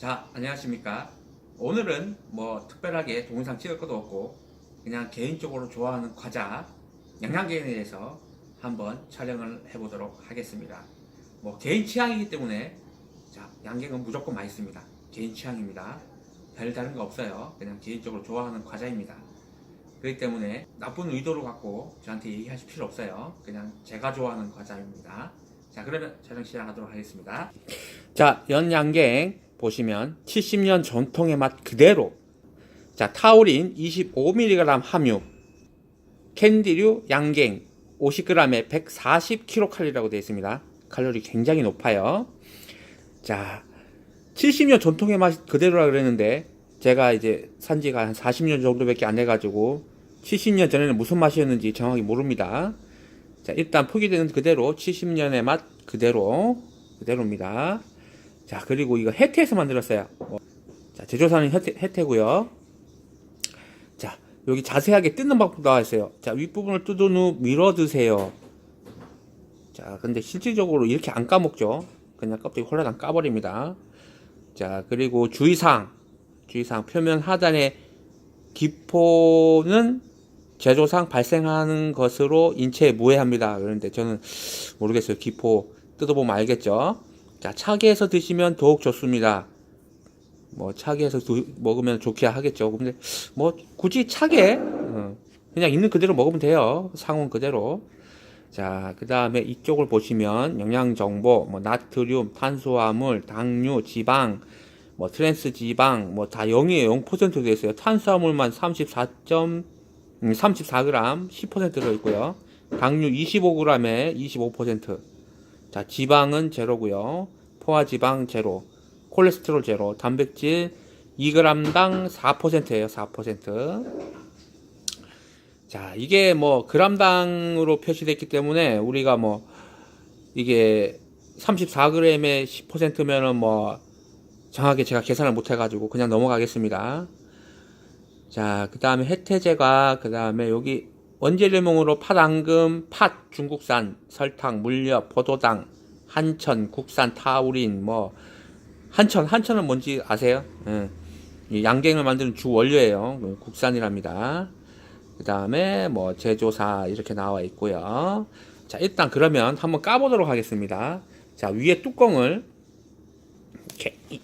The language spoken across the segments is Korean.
자, 안녕하십니까. 오늘은 뭐 특별하게 동영상 찍을 것도 없고 그냥 개인적으로 좋아하는 과자 영양제에 대해서 한번 촬영을 해보도록 하겠습니다. 뭐 개인 취향이기 때문에 자, 양갱은 무조건 맛있습니다. 개인 취향입니다. 별 다른 거 없어요. 그냥 개인적으로 좋아하는 과자입니다. 그렇기 때문에 나쁜 의도로 갖고 저한테 얘기하실 필요 없어요. 그냥 제가 좋아하는 과자입니다. 자, 그러면 촬영 시작하도록 하겠습니다. 자, 연양갱 보시면 70년 전통의 맛 그대로. 자, 타우린 25mg 함유. 캔디류 양갱 50g에 140kcal라고 되어 있습니다. 칼로리 굉장히 높아요. 자, 70년 전통의 맛 그대로라 그랬는데 제가 이제 산지가 한 40년 정도밖에 안 돼가지고 70년 전에는 무슨 맛이었는지 정확히 모릅니다. 자, 일단 포기되는 그대로 70년의 맛 그대로 그대로입니다. 자, 그리고 이거 혜태에서 만들었어요. 어, 자, 제조사는 혜태, 혜태고요. 자, 여기 자세하게 뜯는 방법 나와 있어요. 자, 윗부분을 뜯은 후 밀어 드세요. 자, 근데 실질적으로 이렇게 안 까먹죠. 그냥 껍데기 홀라당 까버립니다. 자, 그리고 주의사항. 주의사항. 표면 하단에 기포는 제조상 발생하는 것으로 인체에 무해합니다. 그런데 저는 모르겠어요. 기포 뜯어보면 알겠죠. 자, 차게 해서 드시면 더욱 좋습니다. 뭐 차게 해서 두- 먹으면 좋게 하겠죠. 근데 뭐 굳이 차게 어, 그냥 있는 그대로 먹으면 돼요. 상온 그대로. 자, 그 다음에 이쪽을 보시면 영양 정보, 뭐 나트륨, 탄수화물, 당류, 지방, 뭐 트랜스 지방, 뭐 다 0이에요. 0% 되어 있어요. 탄수화물만 34. 음, 34g 10% 들어있고요. 당류 25g에 25%. 자, 지방은 제로고요. 포화지방 제로. 콜레스테롤 제로. 단백질 2g당 4%예요. 4%. 자, 이게 뭐 g당으로 표시됐기 때문에 우리가 뭐 이게 34g에 10%면은 뭐 정확하게 제가 계산을 못 해가지고 그냥 넘어가겠습니다. 자, 그 다음에 해태제가, 그 다음에 여기 원재료명으로 팥앙금, 팥, 중국산, 설탕, 물엿, 포도당, 한천, 국산, 타우린, 뭐, 한천, 한천은 뭔지 아세요? 예. 이 양갱을 만드는 주 원료예요. 그 국산이랍니다. 그 다음에 뭐, 제조사 이렇게 나와 있고요. 자, 일단 그러면 한번 까보도록 하겠습니다. 자, 위에 뚜껑을 이렇게, 이-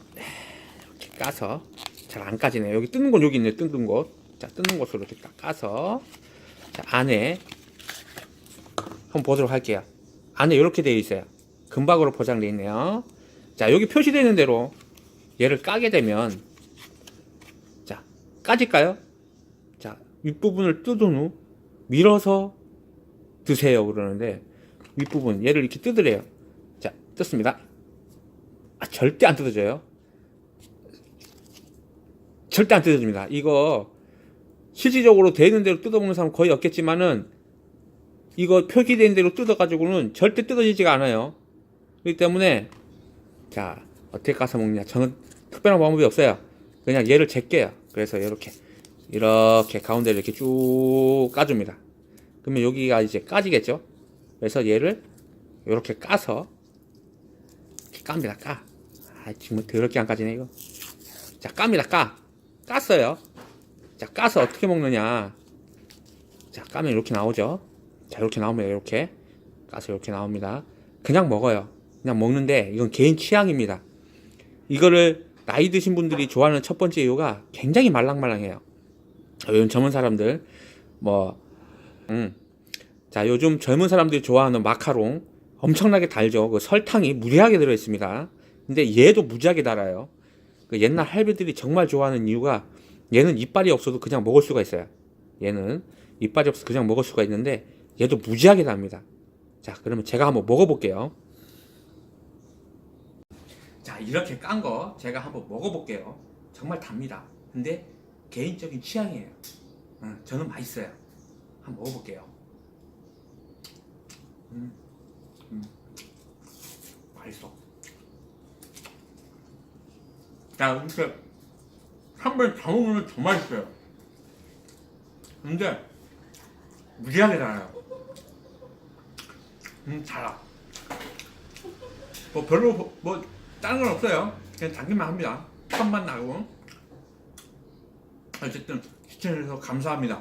이렇게 까서 잘 안 까지네요. 여기 뜯는 건 여기 있네요. 뜯는 곳. 자, 뜯는 곳으로 이렇게 딱 까서 자, 안에 한번 보도록 할게요. 안에 이렇게 되어 있어요. 금박으로 포장되어 있네요. 자, 여기 표시되어 있는 대로 얘를 까게 되면 자, 까질까요? 자, 윗부분을 뜯은 후 밀어서 드세요. 그러는데 윗부분 얘를 이렇게 뜯으래요. 자, 뜯습니다. 아, 절대 안 뜯어져요. 절대 안 뜯어집니다. 이거 실질적으로 되는 대로 뜯어먹는 사람 거의 없겠지만은 이거 표기된 대로 뜯어가지고는 절대 뜯어지지가 않아요. 그렇기 때문에 자 어떻게 까서 먹냐? 저는 특별한 방법이 없어요. 그냥 얘를 제껴요. 그래서 이렇게 이렇게 가운데를 이렇게 쭉 까줍니다. 그러면 여기가 이제 까지겠죠? 그래서 얘를 이렇게 까서 이렇게 깝니다. 까. 아 지금 더럽게 안 까지네 이거. 자 깝니다. 까. 깠어요. 자, 까서 어떻게 먹느냐. 자, 까면 이렇게 나오죠. 자, 이렇게 나오면 이렇게. 까서 이렇게 나옵니다. 그냥 먹어요. 그냥 먹는데, 이건 개인 취향입니다. 이거를 나이 드신 분들이 좋아하는 첫 번째 이유가 굉장히 말랑말랑해요. 요즘 젊은 사람들, 뭐, 음. 자, 요즘 젊은 사람들이 좋아하는 마카롱. 엄청나게 달죠. 그 설탕이 무리하게 들어있습니다. 근데 얘도 무지하게 달아요. 그 옛날 할배들이 정말 좋아하는 이유가 얘는 이빨이 없어도 그냥 먹을 수가 있어요. 얘는 이빨이 없어서 그냥 먹을 수가 있는데 얘도 무지하게 답니다. 자, 그러면 제가 한번 먹어볼게요. 자, 이렇게 깐 거 제가 한번 먹어볼게요. 정말 답니다. 근데 개인적인 취향이에요. 응, 저는 맛있어요. 한번 먹어볼게요. 음, 음, 맛있어. 자, 이렇게 한 번에 다 먹으면 더 맛있어요. 근데 무지하게 달아요. 음, 달아. 뭐 별로 뭐 다른 건 없어요. 그냥 당기만 합니다. 팥맛 나고 어쨌든 시청해주셔서 감사합니다.